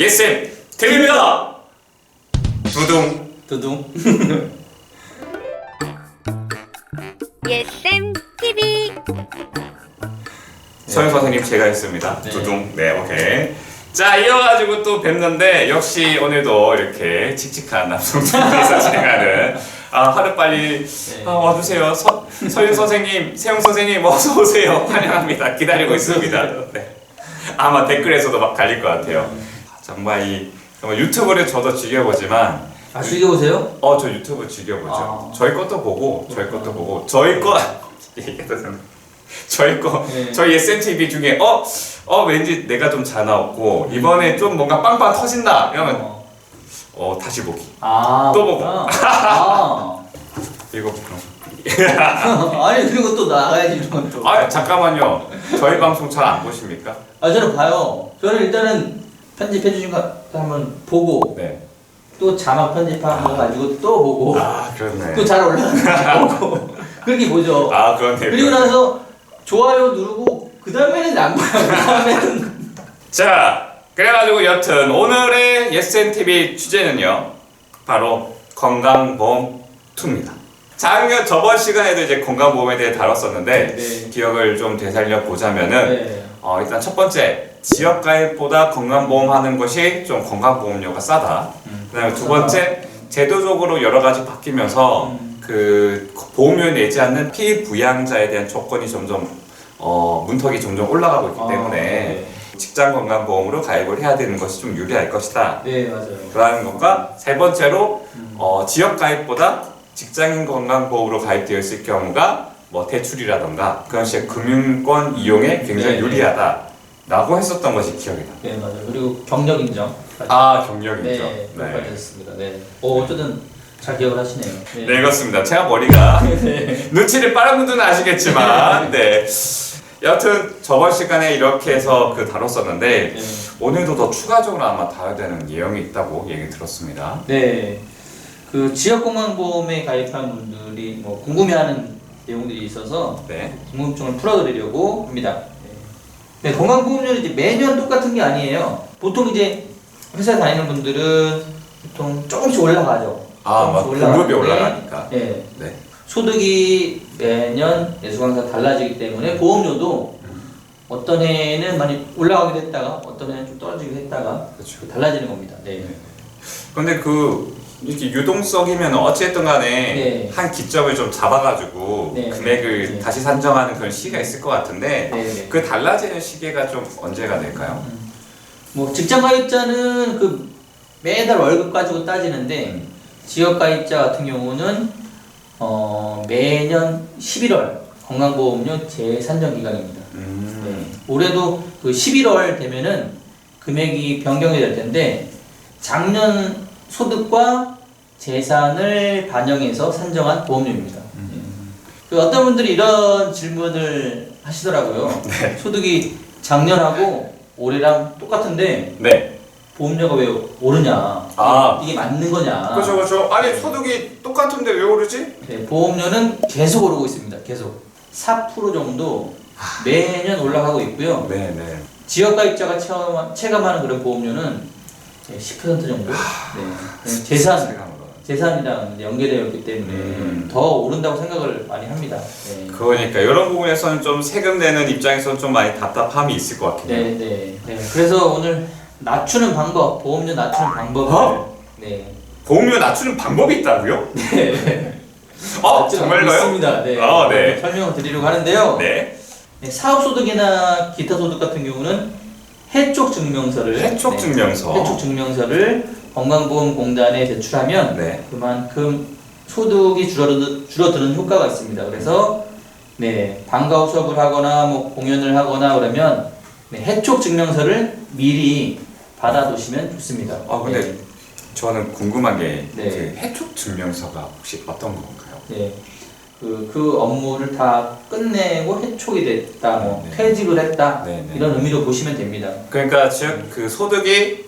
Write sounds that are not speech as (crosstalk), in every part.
예쌤 드립니다. 두둥. 두둥. 예쌤 TV 서영 선생님 제가 했습니다. 네. 두둥. 네, 오케이. 자, 이어가지고 또 뵙는데 역시 오늘도 이렇게 칙칙한 남성분께서 (laughs) 진행하는 아 하루빨리 아, 와주세요. 서, 서윤 선생님, 세영 선생님 어서 오세요. 환영합니다. 기다리고 있습니다. 네. 아마 댓글에서도 막 갈릴 것 같아요. 정말 이 정말 유튜브를 저도 즐겨보지만 아 즐겨보세요. 어 저 유튜브 즐겨보죠. 아. 저희 것도 보고 저희 것도 보고 저희 거 (laughs) 얘기해도 되나? 저희 거 네. 저희 SMTV 중에 어어 왠지 내가 좀 잘 나왔고 이번에 좀 뭔가 빵빵 터진다 이러면 어. 어 다시 보기 아. 또 보고. 그렇구나. 아. (laughs) 이거 (laughs) 아니 그리고 또 나가야지 이런 건 또. 아 잠깐만요 저희 방송 잘 안 보십니까? 아 저는 봐요. 저는 일단은 편집해 주신 거 한번 보고 네. 또 자막 편집한 거 가지고 또 보고 아 그렇네. 또 잘 올라가는 거 보고 (laughs) 그렇게 보죠. 아 그렇네. 그리고 나서 좋아요 누르고 그 다음에는 안 봐요. 그 다음에는 자, 그래가지고 여튼 오늘의 예스엔TV 주제는요, 바로 건강보험 2입니다. 작년 저번 시간에도 이제 건강보험에 대해 다뤘었는데 네. 기억을 좀 되살려 보자면은 네. 어, 일단 첫 번째 지역가입보다 건강보험 하는 것이 좀 건강보험료가 싸다. 음. 그다음에 두 번째 제도적으로 여러 가지 바뀌면서 음. 그 보험료를 내지 않는 피부양자에 대한 조건이 점점 어, 문턱이 점점 올라가고 있기 아, 때문에 네. 직장 건강보험으로 가입을 해야 되는 것이 좀 유리할 것이다. 네 맞아요. 라는 것과 세 번째로 음. 어, 지역 가입보다 직장인 건강보험으로 가입되어 있을 경우가 뭐 대출이라던가 그런 식의 금융권 이용에 굉장히 네, 네. 유리하다라고 했었던 것이 기억이 나. 네 맞아요. 그리고 경력 인정. 아 경력이죠. 네, 네. 그것까지 했습니다. 네. 오, 어쨌든 잘 기억을 하시네요. 네, 그렇습니다. 제가 머리가 (laughs) 눈치를 빠른 분들은 아시겠지만, 네. 여튼 저번 시간에 이렇게 해서 그 다뤘었는데 네. 오늘도 더 추가적으로 아마 다뤄야 되는 내용이 있다고 얘기 들었습니다. 네. 그 지역건강보험에 가입한 분들이 뭐 궁금해하는 내용들이 있어서 네. 궁금증을 풀어드리려고 합니다. 네, 건강보험료는 이제 매년 똑같은 게 아니에요. 보통 이제 회사 다니는 분들은 보통 조금씩 올라가죠. 아, 막 조금씩 공급이 올라가는데, 올라가니까. 네. 네. 소득이 매년 내수강사 달라지기 때문에 보험료도 어떤 해에는 많이 올라가기도 했다가 어떤 해는 좀 떨어지기도 했다가 그렇죠. 달라지는 겁니다. 네. 근데 그 이렇게 유동성이면 어찌됐든 간에 네. 한 기점을 좀 잡아가지고 네. 금액을 네. 다시 산정하는 그런 시기가 있을 것 같은데 네, 네. 그 달라지는 시기가 좀 언제가 될까요? 뭐 직장 가입자는 그 매달 월급 가지고 따지는데 지역 가입자 같은 경우는 어 매년 11월 건강보험료 재산정 기간입니다. 음. 네. 올해도 그 11월 되면은 금액이 변경이 될 텐데 작년 소득과 재산을 반영해서 산정한 보험료입니다. 음. 그 어떤 분들이 이런 질문을 하시더라고요. 네. 소득이 작년하고 올해랑 똑같은데 네. 보험료가 왜 오르냐? 아. 이게 맞는 거냐? 그렇죠, 그렇죠. 아니 소득이 똑같은데 왜 오르지? 네, 보험료는 계속 오르고 있습니다. 계속 4% 정도 매년 올라가고 있고요. 네, 네. 지역 가입자가 체감, 체감하는 그런 보험료는 10% 정도. 네. 재산 재산이랑 있기 때문에 음. 더 오른다고 생각을 많이 합니다. 네. 그러니까 이런 부분에서는 좀 세금 내는 입장에서는 좀 많이 답답함이 있을 것 같긴 해요. 네, 네, 네. 그래서 오늘 낮추는 방법, 보험료 낮추는 방법을 어? 네. 보험료 낮추는 방법이 있다고요? 네. (laughs) 정말로요? 방법이 있습니다. 네. 아, 네. 설명을 드리려고 하는데요. 네. 네, 사업소득이나 기타 소득 같은 경우는 해촉 증명서를 해촉 네, 증명서. 해촉 증명서를 건강보험공단에 제출하면 네. 그만큼 소득이 줄어드, 줄어드는 효과가 있습니다. 그래서 네 방과 후 수업을 하거나 뭐 공연을 하거나 그러면 네, 해촉 증명서를 미리 받아두시면 좋습니다. 아, 근데 네, 저는 궁금한 게 네. 그 해촉 증명서가 혹시 어떤 건가요? 네. 그, 그 업무를 다 끝내고 해촉이 됐다, 뭐 네. 퇴직을 했다 네, 네. 이런 의미로 보시면 됩니다. 그러니까 즉 그 소득이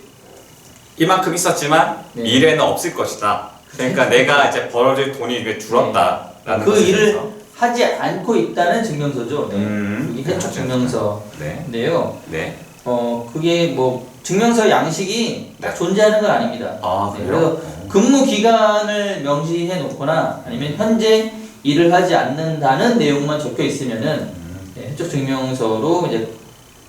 이만큼 있었지만 네. 미래는 없을 것이다. 그러니까 내가 이제 벌어질 돈이 이게 줄었다라는 그 것에 일을 대해서. 하지 않고 있다는 증명서죠. 네. 음. 이게 해촉 증명서인데요. 네. 네. 어, 그게 뭐 증명서 양식이 딱 존재하는 건 아닙니다. 아 네, 그래요? 근무 기간을 명시해 놓거나 아니면 현재 일을 하지 않는다는 내용만 적혀 있으면은 음. 네, 해촉 증명서로 이제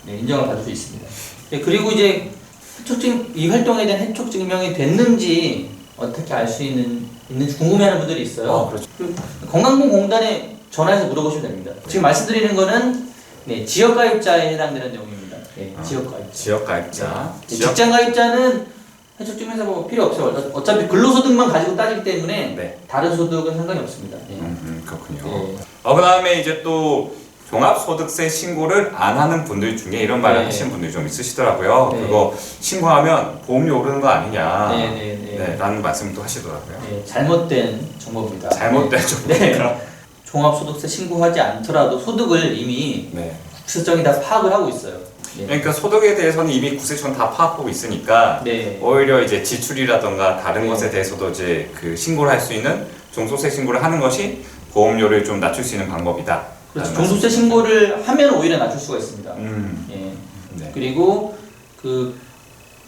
네, 인정을 받을 수 있습니다. 네, 그리고 이제 해촉 증, 이 활동에 대한 해촉 증명이 됐는지 어떻게 알 수 있는 있는지 궁금해하는 분들이 있어요. 아 그렇죠. 그 건강보험공단에 전화해서 물어보시면 됩니다. 지금 말씀드리는 거는 네, 지역가입자에 해당되는 내용입니다. 네, 아, 지역가입자. 지역 가입자. 네, 직장가입자는 해촉증명서 뭐 필요 없어요. 어- 어차피 근로소득만 가지고 따지기 때문에 네. 다른 소득은 상관이 없습니다. 네. 음, 음, 그렇군요. 네. 어, 그 다음에 이제 또 종합소득세 신고를 안 하는 분들 중에 이런 말을 네. 하시는 분들이 좀 있으시더라고요. 네. 그거 신고하면 보험료 오르는 거 아니냐. 네, 네, 네. 네, 라는 말씀도 하시더라고요. 네, 잘못된 정보입니다. 잘못된 네. 정보니까. 종합소득세 신고하지 않더라도 소득을 이미 네. 국세청이 다 파악을 하고 있어요. 네. 그러니까 소득에 대해서는 이미 국세청 다 파악하고 있으니까 네. 오히려 이제 지출이라던가 다른 네. 것에 대해서도 이제 그 신고를 할 수 있는 종소세 신고를 하는 것이 보험료를 좀 낮출 수 있는 방법이다. 그렇죠. 종소세 신고를 하면 오히려 낮출 수가 있습니다. 음. 예. 네. 그리고 그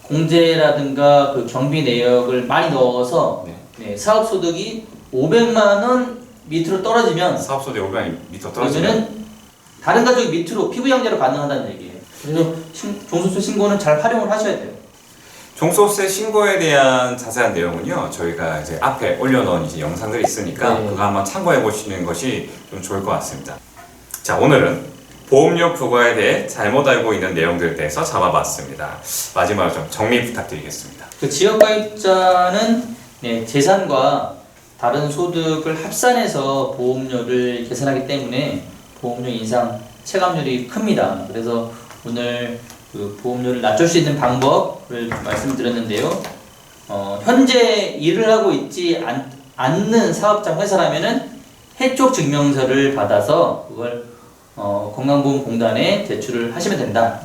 공제라든가 그 경비 내역을 많이 넣어서 네. 네, 사업 소득이 500만 원 밑으로 떨어지면 사업 소득 500만 미터 떨어지면 그러면은 다른 가족이 밑으로 피부 양자로 가능하다는 얘기예요. 그래서 신- 종소세 신고는 잘 활용을 하셔야 돼요. 종소세 신고에 대한 자세한 내용은요 저희가 이제 앞에 올려놓은 이제 영상들이 있으니까 네. 그거 한번 참고해 보시는 것이 좀 좋을 것 같습니다. 자 오늘은 보험료 부과에 대해 잘못 알고 있는 내용들에 대해서 잡아봤습니다. 마지막으로 좀 정리 부탁드리겠습니다. 그 지역가입자는 네, 재산과 다른 소득을 합산해서 보험료를 계산하기 때문에 보험료 인상 체감률이 큽니다. 그래서 오늘 그 보험료를 낮출 수 있는 방법을 말씀드렸는데요. 어, 현재 일을 하고 있지 않, 않는 사업장 회사라면은 해촉 증명서를 받아서 그걸 어, 건강보험공단에 제출을 하시면 된다.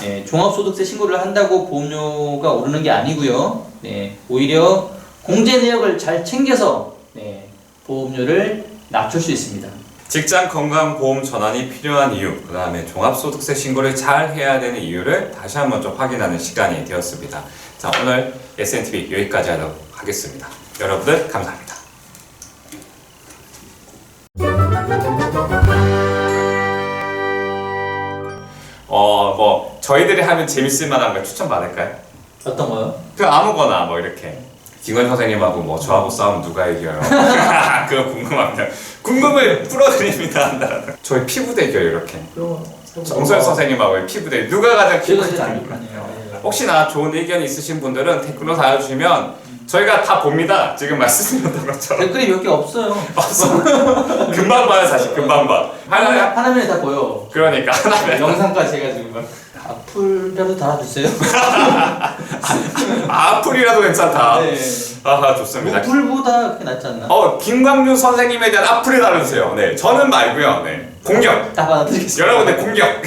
네, 종합소득세 신고를 한다고 보험료가 오르는 게 아니고요. 네, 오히려 공제 내역을 잘 챙겨서 네, 보험료를 낮출 수 있습니다. 직장 건강보험 전환이 필요한 이유, 그 다음에 종합소득세 신고를 잘 해야 되는 이유를 다시 한번 좀 확인하는 시간이 되었습니다. 자, 오늘 SNTV 여기까지 하도록 하겠습니다. 여러분들 감사합니다. 어, 뭐, 저희들이 하면 재밌을 만한 걸 추천받을까요? 어떤 거요? 그 아무거나 뭐 이렇게. 김건 선생님하고 뭐 저하고 싸우면 누가 이겨요? (laughs) 그거 궁금합니다. 궁금을 풀어드립니다. 저희 피부 대결 이렇게. 정설 선생님하고 피부 대결 누가 가장 제가 피부 제일 안 좋습니까? 좋네요. 혹시나 좋은 의견 있으신 분들은 댓글로 달아주시면 저희가 다 봅니다. 지금 말씀드렸던 것처럼. 댓글이 몇 개 없어요. (laughs) 금방 봐요, 사실 금방 봐. 하나, 하나면에 다 보여. 그러니까 하나면 영상까지 해가지고 막 악플이라도 달아주세요. 악플이라도 괜찮다. 네. 아하 좋습니다. 악플보다 그게 낫지 않나? 어 김광준 선생님에 대한 악플이 달아주세요. 네, 저는 말고요. 네, 공격. 다 받아드리겠습니다. 여러분들 공격.